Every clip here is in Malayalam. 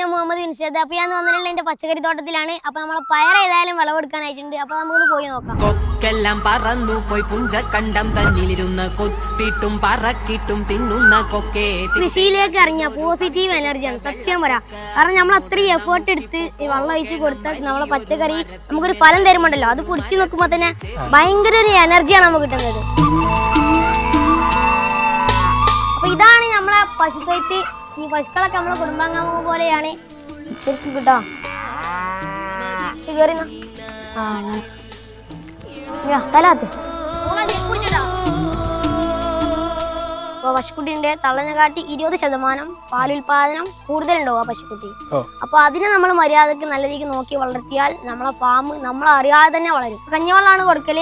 ഞാൻ മുഹമ്മദ് വിൻഷാദ് അപ്പൊ ഞാൻ വന്നിട്ടുള്ള എന്റെ പച്ചക്കറി തോട്ടത്തിലാണ്. അപ്പൊ നമ്മളെ പയർ ഏതായാലും വിളവെടുക്കാനായിട്ടുണ്ട്. അപ്പൊ നമുക്ക് പോയി നോക്കാം. കൊക്കെല്ലാം പറന്നു പോയി. പുഞ്ചക്കണ്ടം തന്നിലിരുന്ന് കൊത്തിട്ടും പറക്കിട്ടും തിന്നുന്ന കൊക്കേ കൃഷിയിലേക്ക് ഇറങ്ങിയ പോസിറ്റീവ് എനർജിയാണ് സത്യം പറയാം കാരണം നമ്മൾ അത്രയും എഫേർട്ട് എടുത്ത് വെള്ളം ഒഴിച്ച് കൊടുത്താൽ നമ്മളെ പച്ചക്കറി നമുക്കൊരു ഫലം തരുമുണ്ടല്ലോ അത് പൊടിച്ചു നോക്കുമ്പോ തന്നെ ഭയങ്കര ഒരു എനർജിയാണ് നമുക്ക് കിട്ടുന്നത്. അപ്പൊ ഇതാണ് നമ്മളെ പശുത്തൊയ്ത്ത് ഈ പശുക്കളൊക്കെ നമ്മളെ കുടുംബാംഗമ പോലെയാണ്. ശരിക്കും കിട്ടോ. ഇയ്യ, തലാത്ത് അപ്പോൾ പശുക്കുട്ടിന്റെ തള്ളനെ കാട്ടി ഇരുപത് ശതമാനം പാലുൽപാദനം കൂടുതലുണ്ടാവും ആ പശുക്കുട്ടി. അപ്പൊ അതിനെ നമ്മൾ മര്യാദയ്ക്ക് നല്ല രീതിക്ക് നോക്കി വളർത്തിയാൽ നമ്മളെ ഫാം നമ്മൾ അറിയാതെ തന്നെ വളരും. കഞ്ഞിവെള്ളമാണ് കൊടുക്കൽ.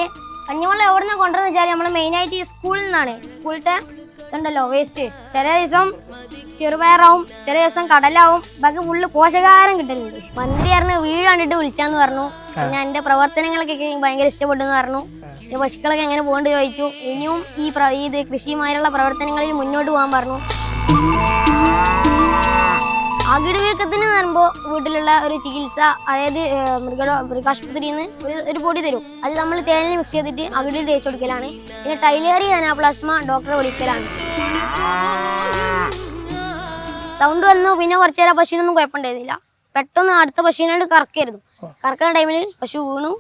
കഞ്ഞിവെള്ളം എവിടെ നിന്ന് കൊണ്ടുവന്നു വെച്ചാൽ നമ്മൾ മെയിനായിട്ട് ആയിട്ട് സ്കൂളിൽ നിന്നാണ്. സ്കൂളിലത്തെ ഇതുണ്ടല്ലോ വേസ്റ്റ് ചില ദിവസം ചെറുപയറാവും ചില ദിവസം കടലാവും ബാക്കി ഫുള്ള് പോഷകാഹാരം കിട്ടലുണ്ട് മന്ത്രി പറഞ്ഞു വീട് കണ്ടിട്ട് വിളിച്ചാന്ന് പറഞ്ഞു. പിന്നെ എന്റെ പ്രവർത്തനങ്ങളൊക്കെ ഭയങ്കര ഇഷ്ടപ്പെട്ടെന്ന് പറഞ്ഞു. പിന്നെ പശുക്കളൊക്കെ എങ്ങനെ പോകേണ്ടി ചോദിച്ചു. ഇനിയും ഈ ഇത് കൃഷിയുമായുള്ള പ്രവർത്തനങ്ങളിൽ മുന്നോട്ട് പോകാൻ പറഞ്ഞു. അകിട് വീക്കത്തിന് പറയുമ്പോൾ വീട്ടിലുള്ള ഒരു ചികിത്സ അതായത് മൃഗ മൃഗാശുപത്രിയിൽ നിന്ന് ഒരു ഒരു പൊടി തരും. അത് നമ്മൾ തേനിൽ മിക്സ് ചെയ്തിട്ട് അകിടിൽ തേച്ച് കൊടുക്കലാണ്. പിന്നെ ടൈലേറി അനാപ്ലാസ്മ ഡോക്ടറെ വിളിക്കലാണ്. സൗണ്ട് വന്നു പിന്നെ കുറച്ചു നേരം പശുവിനൊന്നും കുഴപ്പമുണ്ടായിരുന്നില്ല. പെട്ടെന്ന് അടുത്ത പശുവിനോട് കറക്കായിരുന്നു കറക്കുന്ന ടൈമിൽ പശു വീണു.